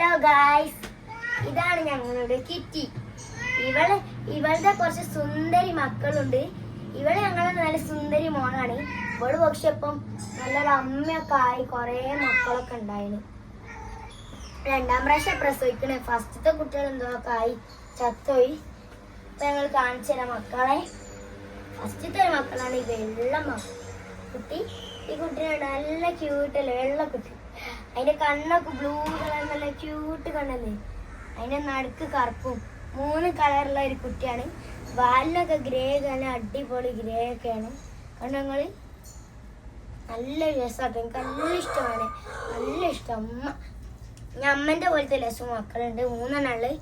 Hello guys ഇതാണ് ഞങ്ങളുടെ kitty. ഇവൾ ഇവളുടെ കുറച്ച് സുന്ദരി മക്കളുണ്ട്. ഇവൾ ഞങ്ങളെ നല്ല സുന്ദരി മോനാണ്. ഇവൾ പക്ഷെ ഇപ്പം നല്ലൊരു അമ്മയൊക്കെ ആയി കുറേ മക്കളൊക്കെ ഉണ്ടായിന്. രണ്ടാം പ്രാവശ്യം പ്രസവിക്കണേ. ഫസ്റ്റത്തെ കുട്ടികൾ എന്തോ ഒക്കെ ആയി. ചത്തോയി ഇപ്പൊ ഞങ്ങൾ കാണിച്ചു തരാം മക്കളെ. ഫസ്റ്റത്തെ മക്കളാണ് ഈ വെള്ള കുട്ടി. ഈ കുട്ടിയാണ് നല്ല ക്യൂട്ടല്ലേ വെള്ള കുട്ടി. അതിന്റെ കണ്ണൊക്കെ ബ്ലൂ കളർ നല്ല ക്യൂട്ട് കണ്ണല്ലേ? അതിന്റെ നടുക്ക് കറുപ്പും. മൂന്ന് കളറുള്ള ഒരു കുട്ടിയാണ്. വാലിനൊക്കെ ഗ്രേ കാണാൻ അടിപൊളി ഗ്രേ ഒക്കെയാണ്. കണ്ണങ്ങൾ നല്ല രസമാട്ടോ എനിക്ക് നല്ല ഇഷ്ടമാണ്. നല്ല ഇഷ്ടം. അമ്മ. ഞാൻ അമ്മന്റെ പോലത്തെ രസം മക്കളുണ്ട്. മൂന്നെണ്ണം ഉള്ളത്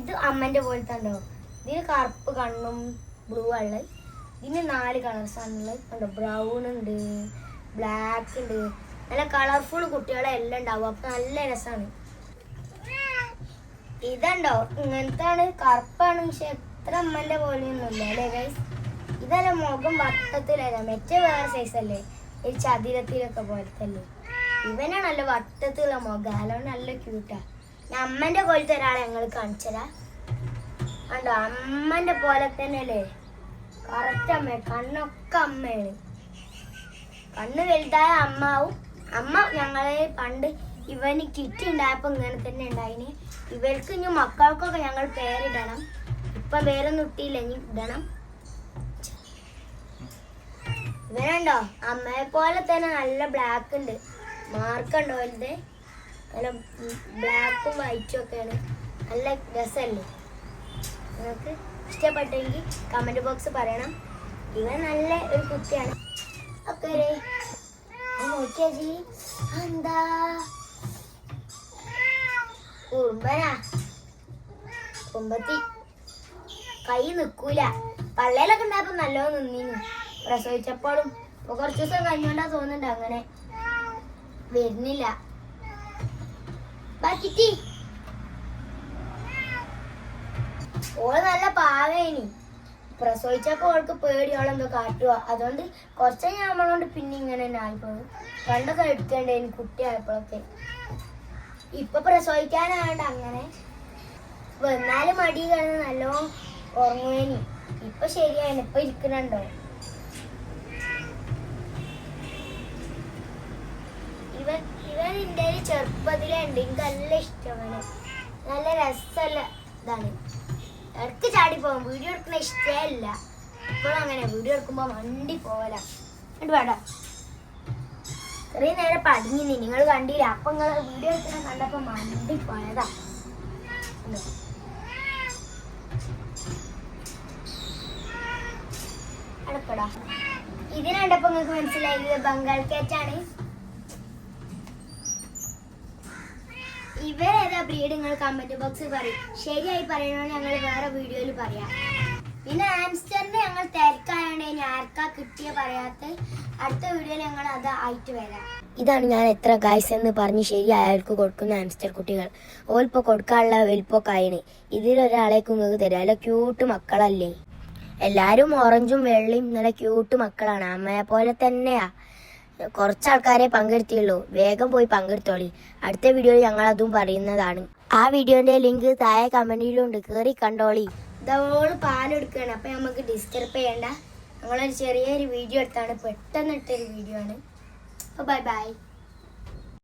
ഇത് അമ്മന്റെ പോലത്തെ ഉണ്ടോ? ഇതിന് കറുപ്പ് കണ്ണും ബ്ലൂ ഉള്ളത് ഇതിന് നാല് കളേഴ്സാണുള്ളത് കണ്ടോ? ബ്രൗൺ ഉണ്ട് ബ്ലാക്ക് ഉണ്ട്. നല്ല കളർഫുൾ കുട്ടികളെ എല്ലാം ഉണ്ടാവും. അപ്പൊ നല്ല രസമാണ് ഇതുണ്ടോ? ഇങ്ങനത്താണ്. കറുപ്പാണ്. പക്ഷെ എത്ര അമ്മന്റെ പോലെയൊന്നുമില്ല അല്ലേ ഗൈസ് ഇതല്ല മുഖം വട്ടത്തിലല്ല? മറ്റേ വേറെ സൈസ് അല്ലേ? ഒരു ചതുരത്തിലൊക്കെ പോലത്തെ അല്ലേ നല്ല വട്ടത്തിലുള്ള മുഖം. അതുകൊണ്ട് നല്ല ക്യൂട്ടാ ഞാൻ അമ്മന്റെ പോലത്തെ ഒരാളെ ഞങ്ങൾ കാണിച്ചതാ കണ്ടോ? അമ്മന്റെ പോലെ തന്നെ അല്ലേ കറക്റ്റ് അമ്മ. കണ്ണൊക്കെ അമ്മയാണ്. കണ്ണ് വലുതായ അമ്മാവും. അമ്മ ഞങ്ങളെ പണ്ട് ഇവന് കിറ്റ് ഉണ്ടായപ്പോ ഇങ്ങനെ തന്നെ ഉണ്ടായിന്. ഇവർക്ക് ഇനി മക്കൾക്കൊക്കെ ഞങ്ങൾ പേരിടണം. ഇപ്പൊ പേരൊന്നും ഇട്ടില്ല ഇനി ഇടണം. ഇവനുണ്ടോ? അമ്മയെ പോലെ തന്നെ നല്ല ബ്ലാക്ക് ഉണ്ട്. മാർക്ക് ഉണ്ടോ വലുത്? നല്ല ബ്ലാക്കും വൈറ്റും ഒക്കെയാണ്. നല്ല രസമല്ലേ? നിങ്ങൾക്ക് ഇഷ്ടപ്പെട്ടെങ്കിൽ കമന്റ് ബോക്സ് പറയണം. ഇവൻ നല്ല ഒരു കുട്ടിയാണ്. ഒക്കെ നോക്കിയാ ജി എന്താ? കുറുമ്പനാ. കുമ്പത്തി കൈ നിക്കൂല. പള്ളയിലൊക്കെ ഉണ്ടായപ്പോ നല്ലോണം നിന്നീനു. പ്രസവിച്ചപ്പോഴും. കുറച്ച് ദിവസം കഴിഞ്ഞോണ്ടാ തോന്നുന്നുണ്ട് അങ്ങനെ. വരുന്നില്ല. ബാക്കിറ്റി ഓൾ നല്ല പാവേനി പ്രസവിച്ചപ്പോ അവൾക്ക് പേടി ഓളെന്തോ കാട്ടുക അതുകൊണ്ട് കുറച്ച് നമ്മളോണ്ട് പിന്നെ ഇങ്ങനെ തന്നെ ആയിപ്പോയി. പണ്ടൊക്കെ എടുക്കേണ്ടേ കുട്ടിയായപ്പോഴൊക്കെ ഇപ്പൊ പ്രസവിക്കാനായോണ്ട് അങ്ങനെ വന്നാലും മടി കിടന്ന് നല്ലോ ഉറങ്ങുവേനി. ഇപ്പൊ ശരിയാണ് ഇപ്പൊ ഇരിക്കണുണ്ടോ ഇവ ഇവൻ എന്റെ ചെറുപ്പത്തിലുണ്ട്. എനിക്ക് നല്ല ഇഷ്ടമാണ്. നല്ല രസമല്ല ഇതാണ്. ഇടയ്ക്ക് ചാടി പോകും. വീഡിയോ എടുക്കുന്ന ഇഷ്ടമല്ല. ഇപ്പോഴും അങ്ങനെ. വീഡിയോ എടുക്കുമ്പോൾ വണ്ടി പോവല. എന്നിട്ട് വേടാ. ഇത്രയും നേരം പടിഞ്ഞു നിങ്ങൾ കണ്ടില്ല. അപ്പം നിങ്ങൾ വീഡിയോ എടുക്കുന്ന കണ്ടപ്പോൾ മണ്ടി പോയതാ. കണ്ടോ? അടക്കടാ. ഇത് കണ്ടപ്പോ നിങ്ങൾക്ക് മനസ്സിലായി ബംഗാൾ കാറ്റാണ് ഇവരേതാ ബ്രീഡ് നിങ്ങൾ കമന്റ് ബോക്സിൽ പറയും. ശരിയായി പറയണോ ഞങ്ങൾ വേറെ വീഡിയോയിൽ പറയാം. പിന്നെ ആംസ്റ്ററിന് ഞങ്ങൾ തിരക്കായോണ്ട് ഇനി ആർക്കാ കിട്ടിയ പറയാത്ത അടുത്ത വീഡിയോയിൽ ഞങ്ങൾ അത് ആയിട്ട് വരാം. ഇതാണ് ഞാൻ എത്ര ഗായ്സ് എന്ന് പറഞ്ഞ് ശരിയായവർക്ക് കൊടുക്കുന്ന ആംസ്റ്റർ കുട്ടികൾ. ഓൽപ്പോ കൊടുക്കാനുള്ള വലിപ്പൊക്കെ ആയിന് ഇതിലൊരാളേക്ക് നിങ്ങൾക്ക് തരാം. അല്ല ക്യൂട്ട് മക്കളല്ലേ? എല്ലാരും ഓറഞ്ചും വെള്ളയും നല്ല ക്യൂട്ട് മക്കളാണ്. അമ്മയെ പോലെ തന്നെയാ. കുറച്ച് ആൾക്കാരെ പങ്കെടുത്തിയുള്ളൂ. വേഗം പോയി പങ്കെടുത്തോളി. അടുത്ത വീഡിയോയിൽ ഞങ്ങൾ അതും പറയുന്നതാണ്. ആ വീഡിയോന്റെ ലിങ്ക് താഴെ കമന്റിലുണ്ട് കേറി കണ്ടോളി. ഇതോൾ പാലെടുക്കുകയാണ് അപ്പൊ നമുക്ക് ഡിസ്റ്റർബ് ചെയ്യണ്ട. ഞങ്ങളൊരു ചെറിയൊരു വീഡിയോ എടുത്താണ്. പെട്ടെന്ന് ഇട്ടൊരു വീഡിയോ ആണ്. അപ്പൊ ബൈ ബൈ